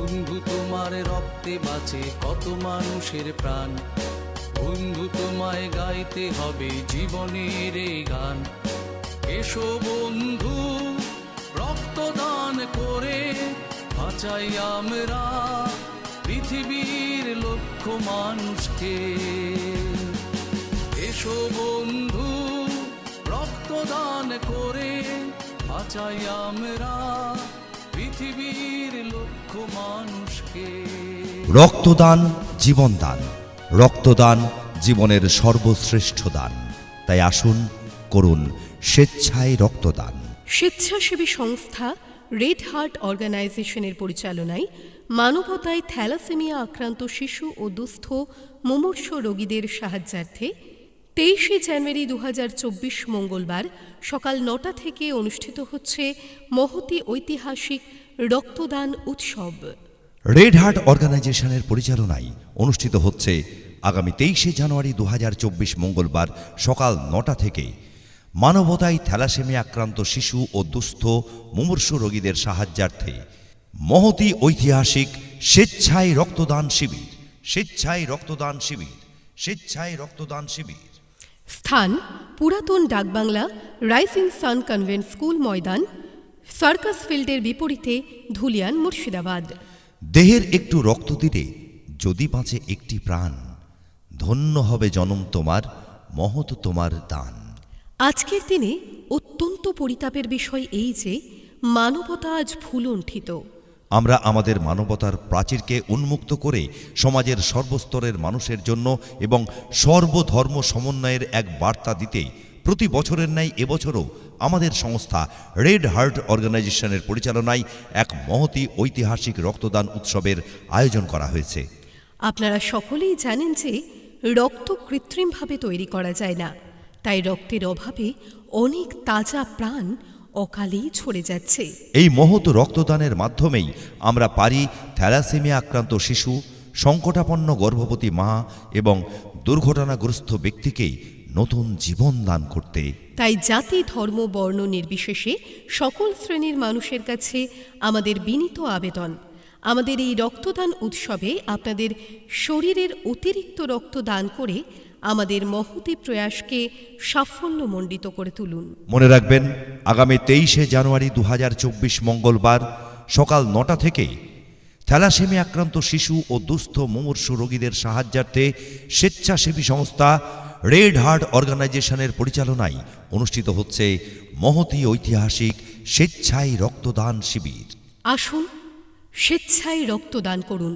বন্ধু, তোমার রক্তে বাঁচে কত মানুষের প্রাণ। বন্ধু, তোমায় গাইতে হবে জীবনের এই গান। এসো বন্ধু, রক্তদান করে বাঁচাই আমরা পৃথিবীর লক্ষ মানুষকে। এসো বন্ধু, রক্তদান করে বাঁচাই আমরা রক্তদান জীবনদান। রক্তদান জীবনের সর্বশ্রেষ্ঠ দান। তাই আসুন, করুন স্বেচ্ছায় রক্তদান। স্বেচ্ছাসেবী সংস্থা রেড হার্ট অর্গানাইজেশনের পরিচালনায় মানবতায় থ্যালাসেমিয়া আক্রান্ত শিশু ও দুস্থ মুমূর্ষ রোগীদের সাহায্যার্থে তেইশে জানুয়ারি দু হাজার চব্বিশ মঙ্গলবার সকাল নটা থেকে অনুষ্ঠিত হচ্ছে মহতি ঐতিহাসিক রক্তদান উৎসব। রেড হার্ট অর্গানাইজেশনের পরিচালনায় অনুষ্ঠিত হচ্ছে আগামী তেইশে জানুয়ারি দু হাজার চব্বিশ মঙ্গলবার সকাল নটা থেকে মানবতায় থ্যালাসেমিয়া আক্রান্ত শিশু ও দুস্থ মুমূর্ষু রোগীদের সাহায্যার্থে মহতি ঐতিহাসিক স্বেচ্ছায় রক্তদান শিবির, স্বেচ্ছায় রক্তদান শিবির, স্বেচ্ছায় রক্তদান শিবির। স্থান পুরাতন ডাকবাংলা রাইসিং সান কনভেন্ট স্কুল ময়দান, সার্কাস ফিল্ডের বিপরীতে ধুলিয়ান মুর্শিদাবাদ। দেহের একটু রক্ত দিলে যদি বাঁচে একটি প্রাণ ধন্য হবে জনম তোমার মহৎ তোমার দান। আজকের দিনে অত্যন্ত পরিতাপের বিষয় এই যে মানবতা আজ ভুলুণ্ঠিত আমরা আমাদের মানবতার প্রাচীরকে উন্মুক্ত করে সমাজের সর্বস্তরের মানুষের জন্য এবং সর্বধর্ম সমন্বয়ের এক বার্তা দিতে প্রতি বছরের ন্যায় এবছরও আমাদের সংস্থা রেড হার্ট অর্গানাইজেশনের পরিচালনায় এক মহতি ঐতিহাসিক রক্তদান উৎসবের আয়োজন করা হয়েছে। আপনারা সকলেই জানেন যে রক্ত কৃত্রিমভাবে তৈরি করা যায় না। তাই রক্তের অভাবে অনেক তাজা প্রাণ অকালেই ঝরে যাচ্ছে। এই মহৎ রক্তদানের মাধ্যমেই আমরা পারি থ্যালাসেমিয়া আক্রান্ত শিশু সংকটাপন্ন গর্ভবতী মা এবং দুর্ঘটনাগ্রস্ত ব্যক্তিকে নতুন জীবন দান করতে। তাই জাতি ধর্ম বর্ণ নির্বিশেষে সকল শ্রেণির মানুষের কাছে আমাদের বিনীত আবেদন। আমাদের এই রক্তদান উৎসবে আপনাদের শরীরের অতিরিক্ত রক্ত দান করে আমাদের মহতি প্রয়াসকে সাফল্যমণ্ডিত করে তুলুন। মনে রাখবেন আগামী তেইশে জানুয়ারি দু হাজার চব্বিশ মঙ্গলবার সকাল নটা থেকে থ্যালাসেমি আক্রান্ত শিশু ও দুস্থ মুমূর্ষু রোগীদের সাহায্যার্থে স্বেচ্ছাসেবী সংস্থা রেড হার্ট অর্গানাইজেশনের পরিচালনায় অনুষ্ঠিত হচ্ছে মহতি ঐতিহাসিক স্বেচ্ছায় রক্তদান শিবির। আসুন স্বেচ্ছায় রক্তদান করুন।